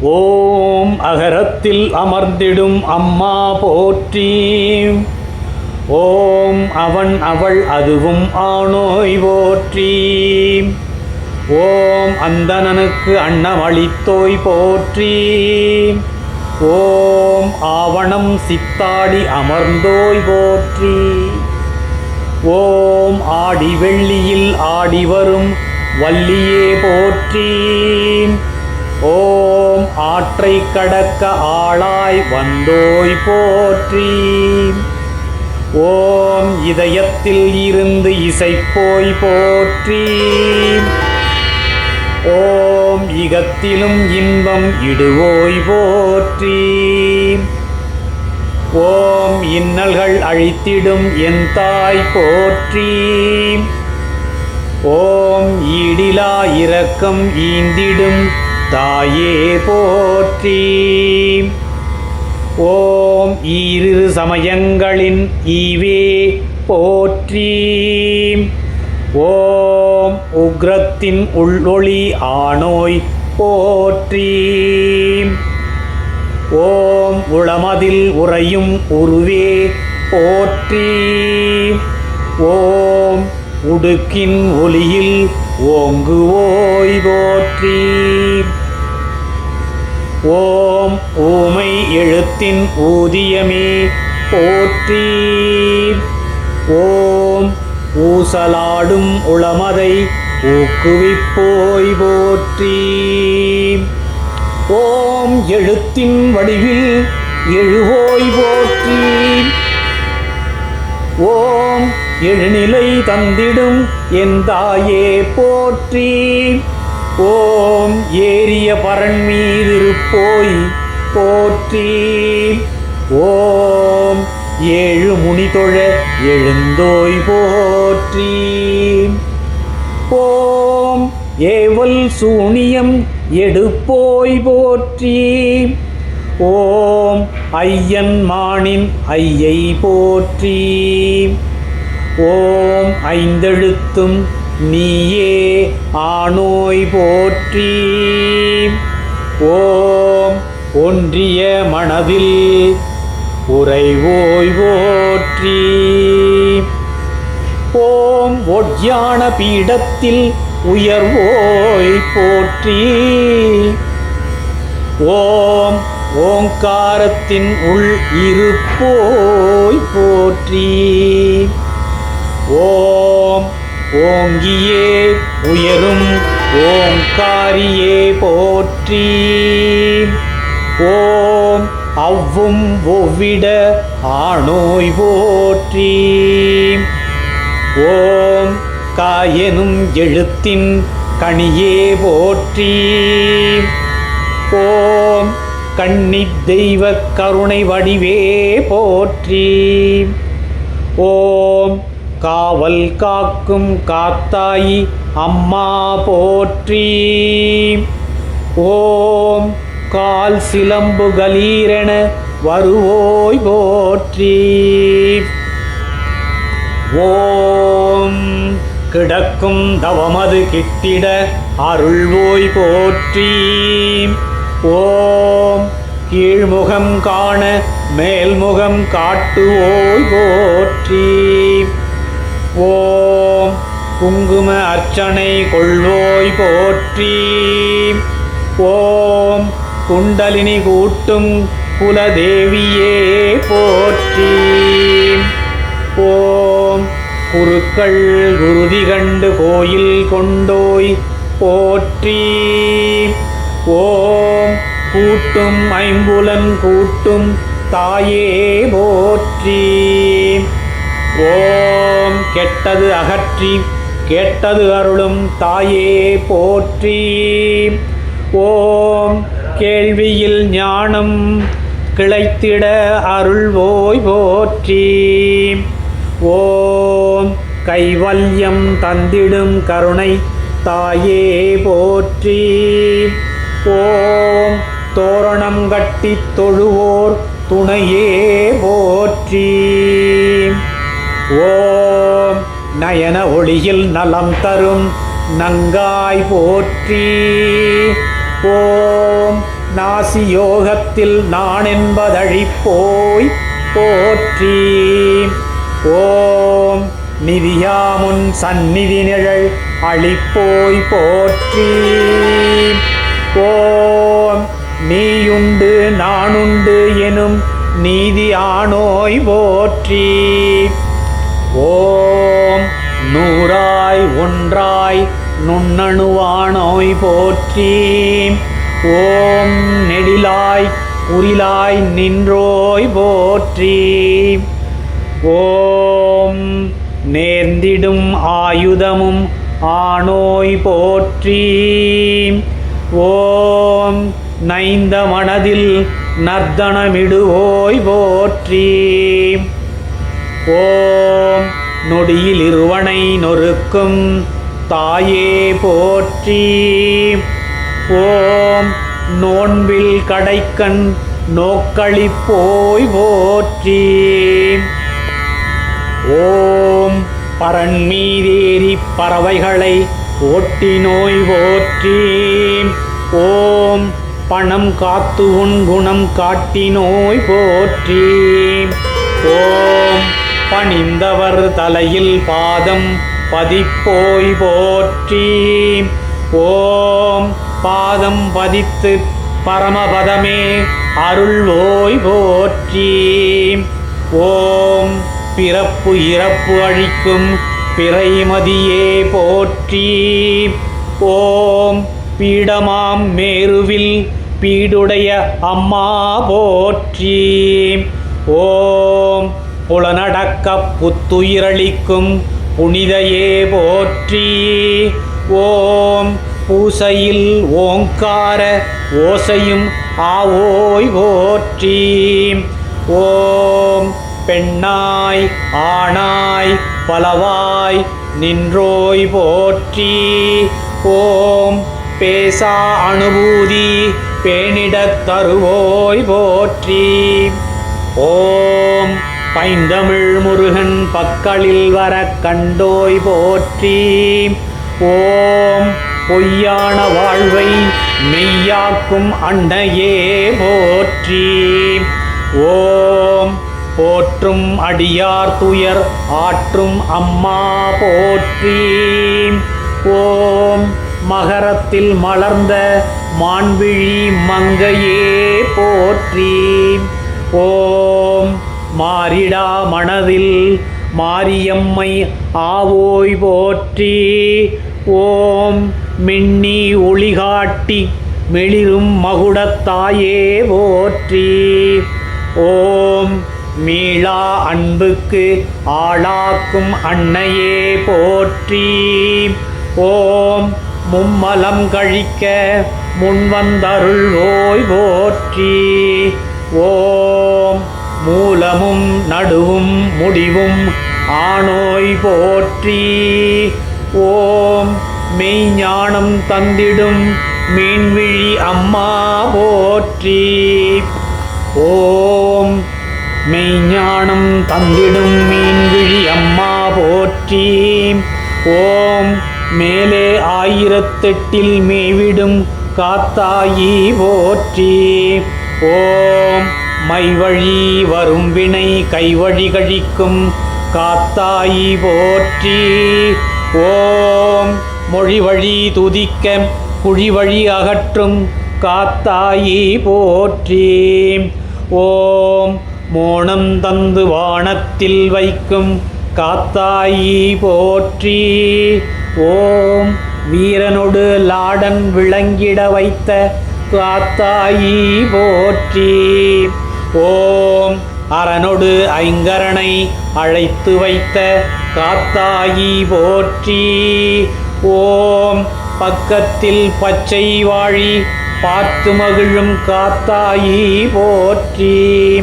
ஓம் அகரத்தில் அமர்ந்திடும் அம்மா போற்றி. ஓம் அவன் அவள் அதுவும் ஆணோய் போற்றி. ஓம் அந்தணனுக்கு அன்னமளித்தோய் போற்றி. ஓம் ஆவணம் சித்தாடி அமர்ந்தோய் போற்றி. ஓம் ஆடி வெள்ளியில் ஆடி வரும் வள்ளியே போற்றி. ஓம் ஆற்றை கடக்க ஆளாய் வந்தோய் போற்றி. ஓம் இதயத்தில் இருந்து இசைப்போய் போற்றி. ஓம் இகத்திலும் இன்பம் இடுவோய் போற்றி. ஓம் இன்னல்கள் அழித்திடும் என் தாய் போற்றி. ஓம் ஈடிலா இரக்கம் ஈந்திடும் தாயே போற்றி. ஓம் ஈரிரு சமயங்களின் ஈவே போற்றி. ஓம் உக்ரத்தின் உள்ளொளி ஆணோய் போற்றி. ஓம் உளமதில் உறையும் உருவே போற்றி. ஓம் உடுக்கின் ஒளியில் ஓங்கு ஓய் போற்றி. ஓம் ஊமை எழுத்தின் ஊதியமே போற்றி. ஓம் ஊசலாடும் உளமதை ஊக்குவிப்போய் போற்றி. ஓம் எழுத்தின் வடிவில் எழுவோய் போற்றி. ஓம் எழுநிலை தந்திடும் என் தாயே போற்றி. ஓம் ஏரிய பரன் மீதிருப்போய் போற்றி. ஓம் ஏழு முனி தொழ எழுந்தோய் போற்றி. ஓம் ஏவல் சூனியம் எடுப்போய் போற்றி. ஓம் ஐயன் மானின் ஐயை போற்றி. ஓம் ஐந்தெழுத்தும் நீயே ஆணோய் போற்றி. ஓம் ஒன்றிய மனதில் உறைவோய் போற்றி. ஓம் ஒட்யான பீடத்தில் உயர்வோய் போற்றி. ஓம் ஓங்காரத்தின் உள் இருப்போய் போற்றி. ஓம் ஓங்கியே உயரும் ஓங்காரியே போற்றி. ஓம் அவ்வும் ஒவ்விட ஆணோய் போற்றி. ஓம் காயனும் எழுத்தின் கணியே போற்றி. ஓம் கண்ணி தெய்வ கருணை வடிவே போற்றி. ஓம் காவல் காக்கும் காத்தாயி அம்மா போற்றி. ஓம் கால் சிலம்பு கலீரென வருவோய் போற்றி. ஓம் கிடக்கும் தவமது கிட்டிட அருள்வோய் போற்றி. ஓம் கீழ்முகம் காண மேல்முகம் காட்டுவோய் போற்றி. ஓம் குங்கும அர்ச்சனை கொள்வோய் போற்றி. ஓம் குண்டலினி கூட்டும் குலதேவியே போற்றி. ஓம் குருக்கள் குருதி கண்டு கோயில் கொண்டோய் போற்றி. ஓம் கூட்டும் ஐம்புலன் கூட்டும் தாயே போற்றி. ஓம் கெட்டது அகற்றி கேட்டது அருளும் தாயே போற்றி. ஓம் கேள்வியில் ஞானம் கிளைத்திட அருள்வோய் போற்றி. ஓம் கைவல்யம் தந்திடும் கருணை தாயே போற்றி. ஓம் தோரணம் கட்டி தொழுவோர் துணையே போற்றி. ஓம் நயன ஒளியில் நலம் தரும் நங்காய் போற்றி. ஓம் நாசி யோகத்தில் நான் என்பதழிப்போய் போற்றி. ஓம் நிதியாமுன் சந்நிதி நிழல் அழிப்போய் போற்றி. ஓம் நீயுண்டு நானுண்டு எனும் நீதி ஆணோய் போற்றி. ஓம் நூறாய் ஒன்றாய் நுண்ணணுவானோய் போற்றி. ஓம் நெடிலாய் குறிலாய் நின்றோய் போற்றி. ஓம் நேர்ந்திடும் ஆயுதமும் ஆணோய் போற்றி. ஓம் நைந்த மனதில் நர்த்தனமிடுவோய் போற்றி. ஓம் நொடியில் இருவனை நொறுக்கும் தாயே போற்றி. ஓம் நோன்பில் கடைக்கண் நோக்களிப்போய் போற்றி. ஓம் பரன்மீதேறி பறவைகளை ஓட்டி நோய் போற்றி. ஓம் பணம் காத்து உன் குணம் காட்டி நோய் போற்றி. ஓம் பணிந்தவர் தலையில் பாதம் பதிப்போய் போற்றி. ஓம் பாதம் பதித்து பரமபதமே அருள்வோய் போற்றி. ஓம் பிறப்பு இறப்பு அழிக்கும் பிறைமதியே போற்றி. ஓம் பீடமாம் மேருவில் பீடுடைய அம்மா போற்றி. ஓம் புலனடக்க புத்துயிரளிக்கும் புனிதையே போற்றி. ஓம் பூசையில் ஓங்கார ஓசையும் ஆவோய் போற்றி. ஓம் பெண்ணாய் ஆணாய் பலவாய் நின்றோய் போற்றி. ஓம் பேசா அனுபூதி பேணிடத் தருவோய் போற்றி. ஓம் பைந்தமிழ் முருகன் பக்களில் வர கண்டோய் போற்றி. ஓம் பொய்யான வாழ்வை மெய்யாக்கும் அன்னையே போற்றி. ஓம் போற்றும் அடியார் துயர் ஆற்றும் அம்மா போற்றி. ஓம் மகரத்தில் மலர்ந்த மான்விழி மங்கையே போற்றி. ஓம் மாறிடா மனதில் மாரியம்மை ஆவோய் போற்றி. ஓம் மின்னி ஒளிகாட்டி மெளிரும் மகுடத்தாயே போற்றி. ஓம் மீளா அன்புக்கு ஆளாக்கும் அன்னையே போற்றி. ஓம் மும்மலம் கழிக்க முன்வந்தருள்வோய் போற்றி. ஓம் மூலமும் நடுவும் முடிவும் ஆணோய் போற்றி. ஓம் மெய்ஞானம் தந்திடும் மீன்விழி அம்மா போற்றி. ஓம் மெய்ஞானம் தந்திடும் மீன்விழி அம்மா போற்றி. ஓம் மேலே ஆயிரத்தெட்டில் மேவிடும் காத்தாயி போற்றி. ஓம் மைவழி வரும் வினை கைவழி கழிக்கும் காத்தாயி போற்றி. ஓம் மொழி வழி துதிக்க குழி வழி அகற்றும் காத்தாயி போற்றி. ஓம் மோனம் தந்து வானத்தில் வைக்கும் காத்தாயி போற்றி. ஓம் வீரனொடு லாடன் விளங்கிட வைத்த காத்தாயி போற்றி. ஓம் அரணொடு ஐங்கரனை அழைத்து வைத்த காத்தாயி போற்றி. ஓம் பக்கத்தில் பச்சை வாழி பார்த்து மகிழும் காத்தாயி போற்றி.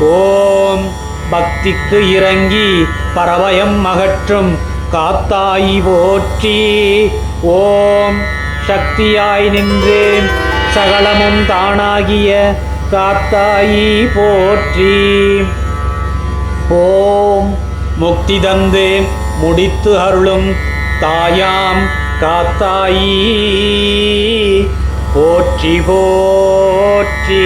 ஓம் பக்திக்கு இறங்கி பரவயம் அகற்றும் காத்தாயி போற்றி. ஓம் சக்தியாய் நின்றேன் சகலமும் தானாகிய காத்தாயி போற்றி. ஓம் முக்தி தந்து முடித்து அருளும் தாயாம் காத்தாயி. போற்றி போற்றி.